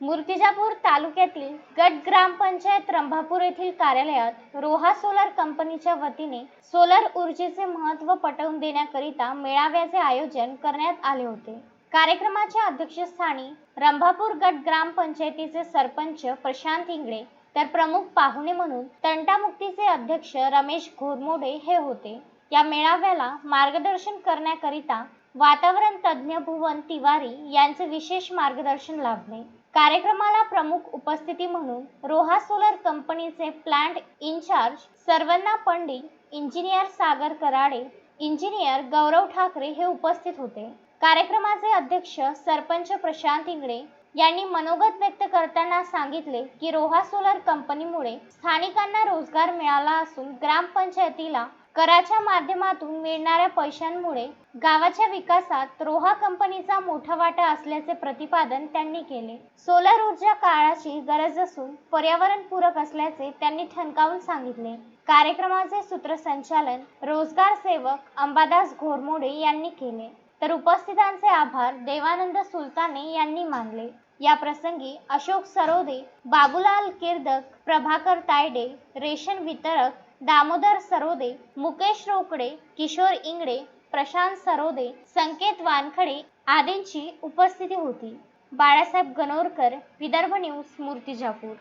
मूर्तिजापूर तालुक्यातील गट ग्रामपंचायत रंभापूर येथील कार्यालयात रोहा सोलर कंपनीच्या वतीने सोलर ऊर्जेचे महत्त्व पटवून देण्याकरिता मेळाव्याचे आयोजन करण्यात आले होते. कार्यक्रमाच्या अध्यक्षस्थानी रंभापूर गट ग्रामपंचायतीचे सरपंच प्रशांत इंगळे तर प्रमुख पाहुणे म्हणून तंटामुक्तीचे अध्यक्ष रमेश घोरमोडे हे होते. या मेळाव्याला मार्गदर्शन करण्याकरिता वातावरण तज्ज्ञ भुवन तिवारी यांचे विशेष मार्गदर्शन लाभले. कार्यक्रमाला प्रमुख उपस्थिती म्हणून रोहा सोलर कंपनीचे plant incharge Sarvanna Pandit engineer Sagar Karade engineer Gaurav Thakare हे उपस्थित होते. कार्यक्रमाचे अध्यक्ष सरपंच प्रशांत इंगळे यांनी मनोगत व्यक्त करताना सांगितले की रोहा सोलर कंपनीमुळे स्थानिकांना रोजगार मिळाला असून ग्रामपंचायतीला कराच्या माध्यमातून मिळणाऱ्या पैशांमुळे गावाच्या विकासात रोहा कंपनीचा मोठा वाटा असल्याचे प्रतिपादन त्यांनी केले. सोलर ऊर्जा काळाची गरज असून पर्यावरणपूरक असल्याचे त्यांनी ठणकावून सांगितले. कार्यक्रमाचे सूत्रसंचालन रोजगार सेवक अंबादास घोरमोडे यांनी केले. तर उपस्थितांचे आभार देवानंद सुलताने यांनी मानले. या प्रसंगी अशोक सरोदे बाबूलाल किर्दक प्रभाकर तायडे रेशन वितरक दामोदर सरोदे मुकेश रोकडे किशोर इंगडे प्रशांत सरोदे संकेत वानखडे आदींची उपस्थिती होती. बाळासाहेब गणोरकर विदर्भ न्यूज मूर्तिजापूर.